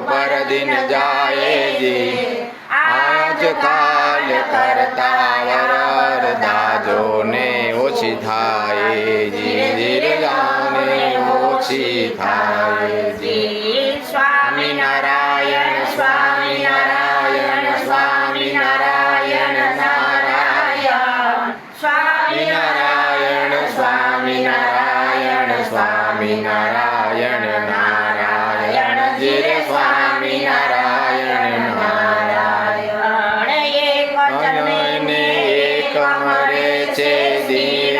પર દિન જાયજી આજ કાલ કરતા વરર દાજો ને ઓછી થાય જીરજાને ઓછી થાય સ્વામી નારાયણ સ્વામી એક મરે છે દીન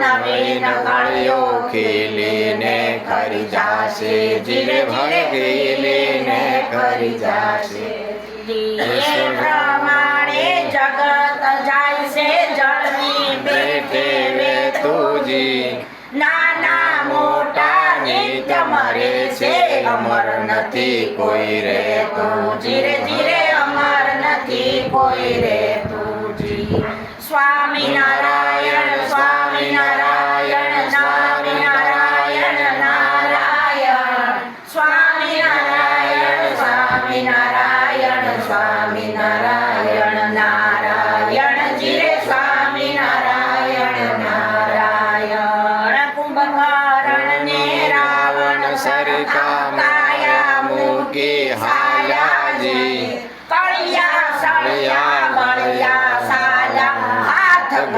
નવીન કળિયો ખીલીને ખરી જાશે જીરે ભય ખીલીને ખરી જાશે નથી કોઈ રે તું ધીરે ધીરે અમર નથી કોઈ રે તું જી. સ્વામિનારાયણ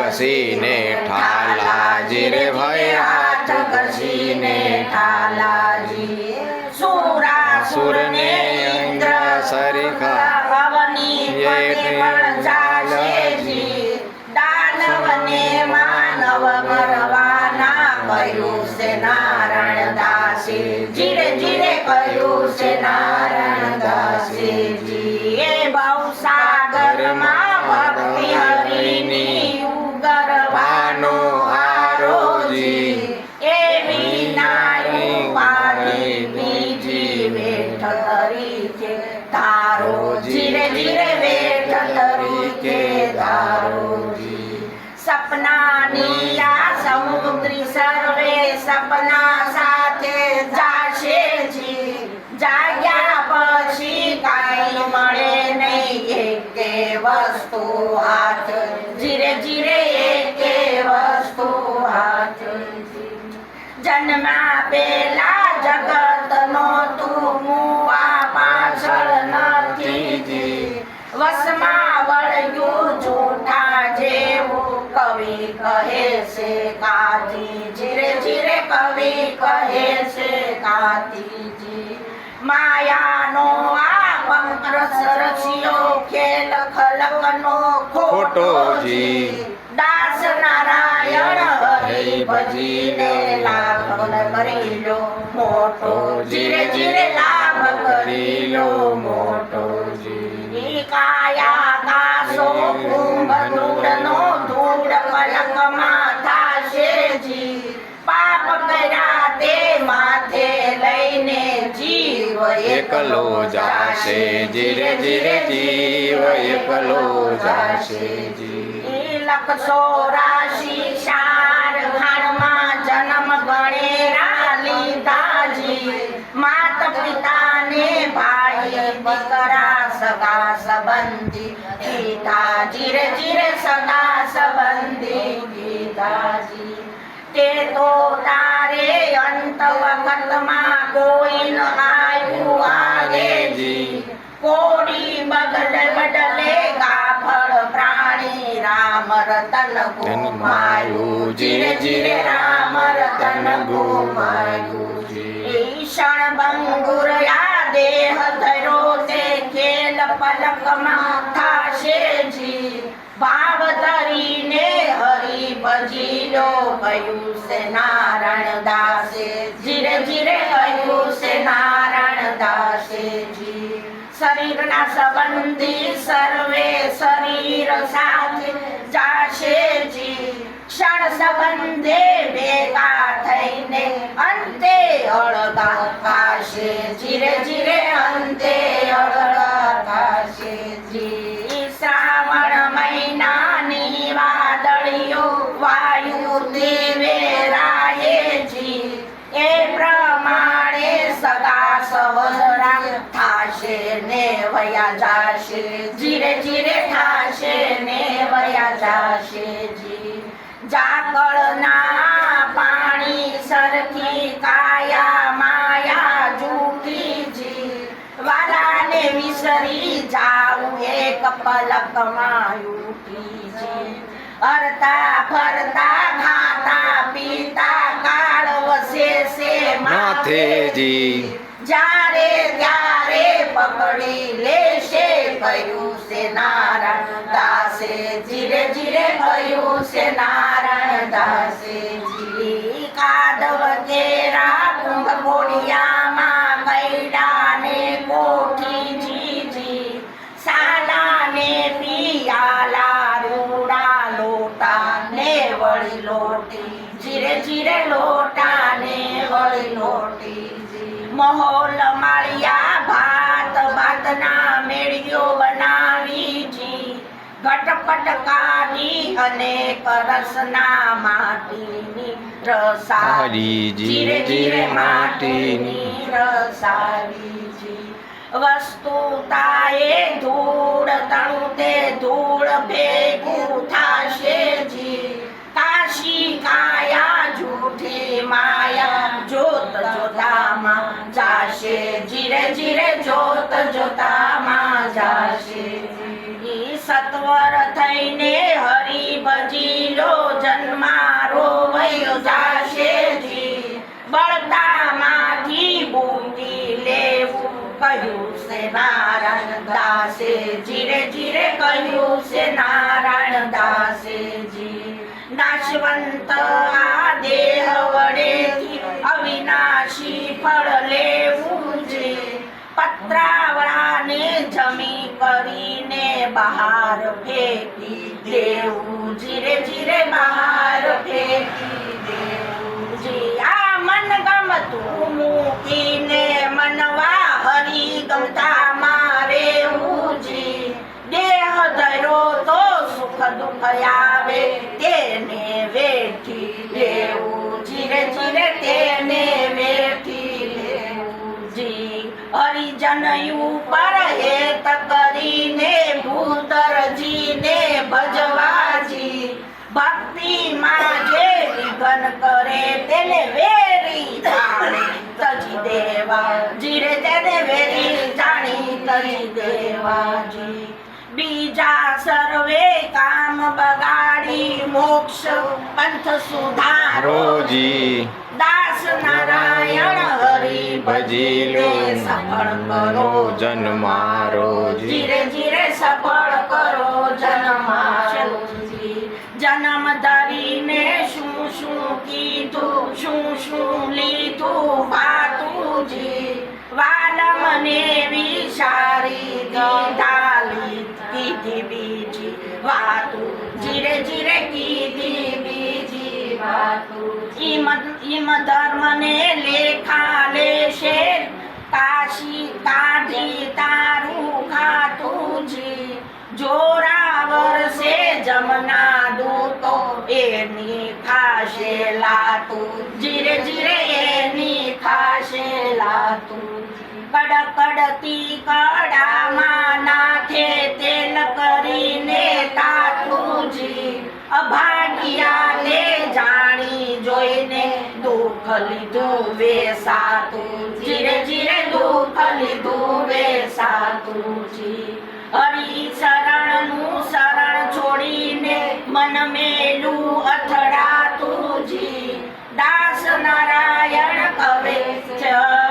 ઘસીને ઠાલાજી રે ભાઈ હાથ ઘસીને ઠાલાજી સુરાસુરને ઇન્દ્ર સરિખા પવની દાનવને માનવ મરવાના કહ્યું છે નારાયણ દાસી. જીરે જીરે કહ્યું છે નારાયણ ધીરે ધીરે વેઠ કરી છે તારોજી સપનાની આ સમુદ્રી સર્વે સપના સાથે જાશે જી જાગ્યા પછી કાંઈ મળે નહીં એકે વસ્તુ હાથ ધીરે ધીરે એકે વસ્તુ હાથ જન્મા પેલા જગત નો તું મુવા પાછળ નથી જી વસમાં વળ્યું જૂઠા જેવું કવિ કહે છે કાતી ધીરે ધીરે કવિ કહે છે કાતીજી. માયાનો આ પંકરસ રચ્યો ખેલ ખલકનો ખોટો જી. દાસ નારાયણ હરિ ભજીને લાભ કરી લો મોટો. જીરે ધીરે લાભ કરી લો મોટો કાયા કાસો કુંભ ધૂળનો ધૂળ પલકમાં થાશે જી. પાપ કર્યા તે માથે લઈને જીવ એકલો જાશે. ધીરે ધીરે જીવ એકલો જાશે જી. લખ ચોરાશી ચાર દીકરા સગા સંબંધી ગીતાજી રે જીરે સગા સંબંધી ગીતાજી તે તો તારે અંત વખતમાં કોઈ ન આવ્યું આગેજી કોડી બગડ બદલે ગાફળ પ્રાણી રામ રતન ગુમાયું જીરે જીરે રામ રતન ગુમાયું ઈશણ બંગુર પલકમાં થાશે ભાવ ધરીને હરી ભજી લો છે નારાયણ દાસે ધીરે ધીરે કહ્યું છે નારાયણ દાસે શરીરના સંબંધી સર્વે શરીર સાથે જાશે જી ક્ષણ સંબંધે ભેગા થઈને અંતે અળગા કાશે ધીરે ધીરે અંતે અળગા ને વયા જાશે જીરે જીરે થાશે ને વયા જાશે જી. જાકળના પાણી સરખી કાયા માયા જૂઠી જી. વાલાને વિસરી જાઉં એક પલકમાં ઉઠી જી. અરતા ફરતા ખાતા પીતા કાળ વસે છે માથે જી. જ્યારે ત્યારે પકડી લેશે ભયું છે નારાયણ? દાસે ધીરે ધીરે ભયું છે નારાયણ. દાસે જીરી કાદવ તેરા કુંભ કોડિયામાં મૈડાને કોઠી જીજી સાલાને પિયાલા રૂડા લોટા ને વળી લોટી. જીરે જીરે લોટા ને વળી લોટી મહોલ માળિયા ભાતના મેળ્યો બનાવી જી. ઘટપટ કાઢી અનેક રસના માટીની રસારી ધીરે ધીરે માટીની રસાવી જી. વસ્તુતાએ ધૂળ, તણું તે ધૂળ ભેગું થાશે જી. કાયા માયા જોત જોતામાં જાશે. જીરે જીરે જોત જોતામાં જાશે. સત્વર થઈને હરી ભજી લો જન્મારો વયો જાશે જી. બળતામાંથી બુદ્ધિ લેવું કહ્યું છે નારાયણ દાસે. ધીરે ધીરે કહ્યું છે નારાયણ દાસે જી. નાશવંત આ દેહ વડેથી અવિનાશી ફળ લેવું છે પત્રાવળાને જમી કરીને બહાર ફેંકી દેવું જીરે જીરે બહાર ફેંકી દેવું જી આ મન ગમતું મૂકીને મનવા હરી ગમતા મારે જી દેહ ધરો તો સુખ દુઃખ આવે તેને હરિજન ઉપર હેત કરીને ભૂતરજીને ભજવાજી. ભક્તિ માં જે વિઘન કરે તેને વેરી જાણી તજી દેવા. જીરે તેને વેરી જાણી તજી દેવાજી. બીજા સર્વે કામ બગાડી મોક્ષ પંથ સુધારો. દાસ નારાયણ હરી ભજી લે સફળ કરો જન મારો. ધીરે ધીરે સફળ કરો જન્મારો જન્મ ધરીને શું શું કીધું શું શું લીધું બાતુજી. વાલમને વિચારી દીધાલી કીધી બીજી વાતું. જીરે જીરે કીધી બીજી વાતું. ઈમ ધર્મને લેખા લેશે કાશી કાઢી તારું ખાતું જી જોરાવર છે જમના દૂતો એની ખાશે લાતું. જીરે જીરે એની ખાશે લાતું. કડકડતી કડામાં નાખે તેલ કરીને તાતુજી અભાગ્યાને જાણી જોઈને દુઃખ લીધું વેસાતું ધીરે ધીરે દુઃખ લીધું વેસાતું જી. હરી શરણનું શરણ છોડીને મન મેલું અથડાતું જી. દાસ નારાયણ કવે જન્મ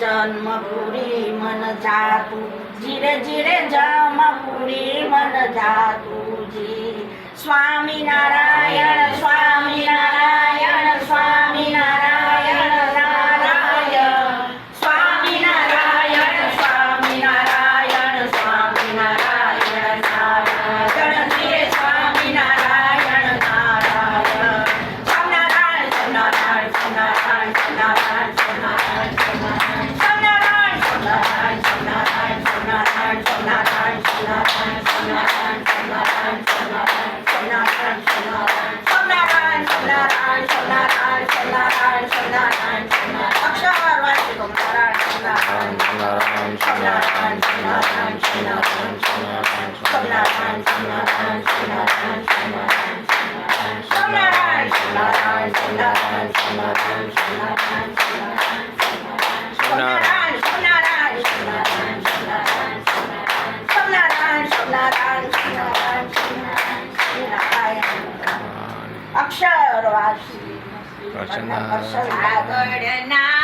જન્મપુરી મન જાતું જીરે ધીરે જન્મપુરી મન જાતું જી. સ્વામી નારાયણ સ્વામી નારાયણ અક્ષર વાસી અક્ષર આગળ ના